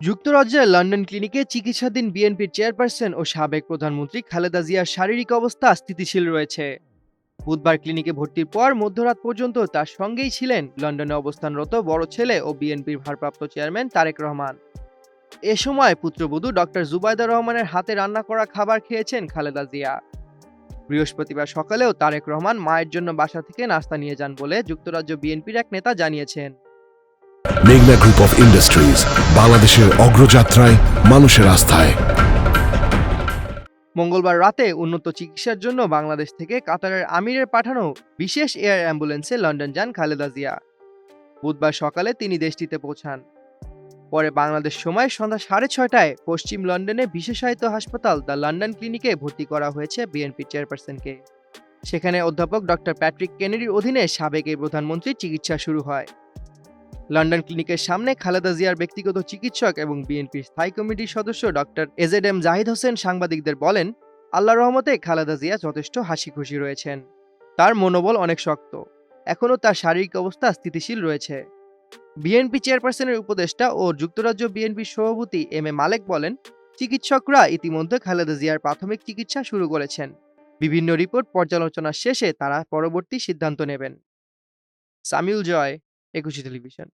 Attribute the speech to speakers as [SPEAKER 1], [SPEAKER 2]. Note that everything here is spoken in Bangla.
[SPEAKER 1] যুক্তরাজ্যের লন্ডন ক্লিনিকে চিকিৎসাধীন বিএনপির চেয়ারপারসন ও সাবেক প্রধানমন্ত্রী খালেদা জিয়ার শারীরিক অবস্থা স্থিতিশীল রয়েছে। বুধবার ক্লিনিকে ভর্তির পর মধ্যরাত পর্যন্ত তার সঙ্গেই ছিলেন লন্ডনে অবস্থানরত বড় ছেলে ও বিএনপির ভারপ্রাপ্ত চেয়ারম্যান তারেক রহমান। এ সময় পুত্রবধূ ডক্টর জুবাইদা রহমানের হাতে রান্না করা খাবার খেয়েছেন খালেদা জিয়া। বৃহস্পতিবার সকালেও তারেক রহমান মায়ের জন্য বাসা থেকে নাস্তা নিয়ে যান বলে যুক্তরাজ্য বিএনপির এক নেতা জানিয়েছেন।
[SPEAKER 2] মেঘনা গ্রুপ অফ ইন্ডাস্ট্রিজ বাংলাদেশের অগ্রযাত্রায়, মানুষের আস্থায়।
[SPEAKER 1] মঙ্গলবার রাতে উন্নত চিকিৎসার জন্য বাংলাদেশ থেকে কাতারের আমিরের পাঠানো বিশেষ এয়ার অ্যাম্বুলেন্সে লন্ডন যান খালেদা জিয়া। বুধবার সকালে তিনি দেশটিতে পৌঁছান। পরে বাংলাদেশ সময় সন্ধ্যা সাড়ে ছয়টায় পশ্চিম লন্ডনে বিশেষায়িত হাসপাতাল দ্য লন্ডন ক্লিনিকে ভর্তি করা হয়েছে বিএনপি চেয়ারপারসনকে। সেখানে অধ্যাপক ডক্টর প্যাট্রিক কেনেডির অধীনে সাবেক এই প্রধানমন্ত্রীর চিকিৎসা শুরু হয়। লন্ডন ক্লিনিকের সামনে খালেদা জিয়ার ব্যক্তিগত চিকিৎসক এবং বিএনপির স্থায়ী কমিটির সদস্য doctor AZ M Zahid Hossain সাংবাদিকদের বলেন আল্লাহ রহমতে খালেদা জিয়া যথেষ্ট হাসি খুশি রয়েছেন। তার মনোবল অনেক শক্ত। এখনও তার শারীরিক অবস্থা স্থিতিশীল রয়েছে। বিএনপি চেয়ারপারসনের উপদেষ্টা ও যুক্তরাজ্য বিএনপির সভাপতি এম এ মালেক বলেন, চিকিৎসকরা ইতিমধ্যে খালেদা জিয়ার প্রাথমিক চিকিৎসা শুরু করেছেন। বিভিন্ন রিপোর্ট পর্যালোচনা শেষে তারা পরবর্তী সিদ্ধান্ত নেবেন। সামিউল জয়। একুশে টেলিভিশন।